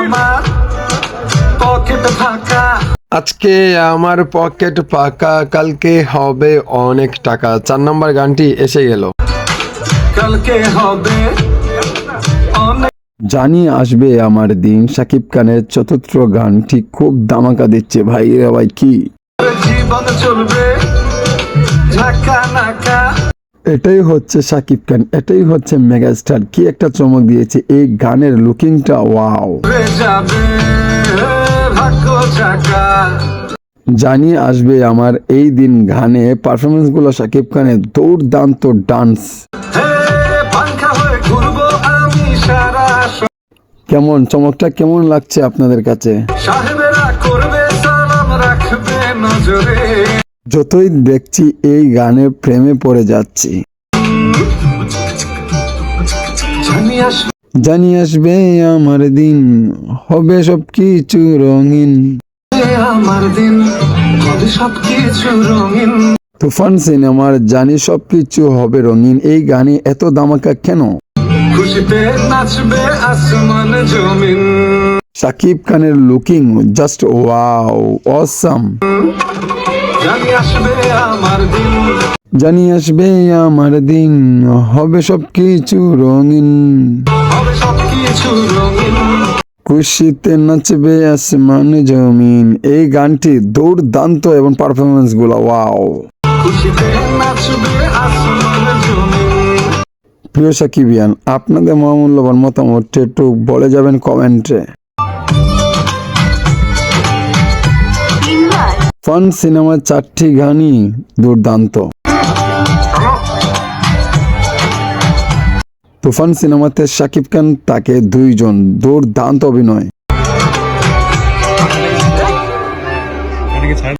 আমার পকেট ফাঁকা আজকে আমার পকেট ফাঁকা কালকে হবে অনেক টাকা। চার নম্বর গানটি এসে গেল। কালকে হবে জানি আসবে আমার দিন। সাকিব খানের চতুর্থ গানটি খুব দামাকা দিচ্ছে। ভাই রে ভাই কি? জীবন চলবে ঝাঁকা নাকা। এটাই হচ্ছে সাকিব খান এটাই হচ্ছে মেগাস্টার। কি একটা চমক দিয়েছে এই গানের লুকিংটা ওয়াও। উড়ে যাবে ভাগ্য চাকা। জানি আসবে আমার এই দিন গানে পারফরমেন্সগুলো সাকিব খানের দুর্দান্ত ডান্স কেমন চমকটা কেমন লাগছে আপনাদের কাছে? সাহেবেরা করবে সালাম রাখবে নজরে। যতই দেখছি এই গানে প্রেমে পড়ে যাচ্ছি। জানি আসবে আমার দিন হবে সব কিছু রঙিন। তুফান সিনেমার জানি সবকিছু হবে রঙিন। এই গানে এত দামাকা কেন? খুশিতে নাচবে আসমান জমিন। সাকিব খানের লুকিং জাস্ট ওয়াও অসাম জানি আসবে আমার দিন। জানি আসবে আমার দিন হবে সব কিছু রঙিন সবকিছু রঙিন। খুশিতে নাচবে আসমান জমিন। এই গানটি দুর্দান্ত এবং পারফরমেন্সগুলো ওয়াও প্রিয় সাকিবিয়ান আপনাদের মহামূল্যবান মতামত একটু বলে যাবেন কমেন্টে। ফান সিনেমার চারটি গানই দুর্দান্ত। তুফান সিনেমাতে শাকিব খান তাকে দুইজন দুর্দান্ত অভিনয়।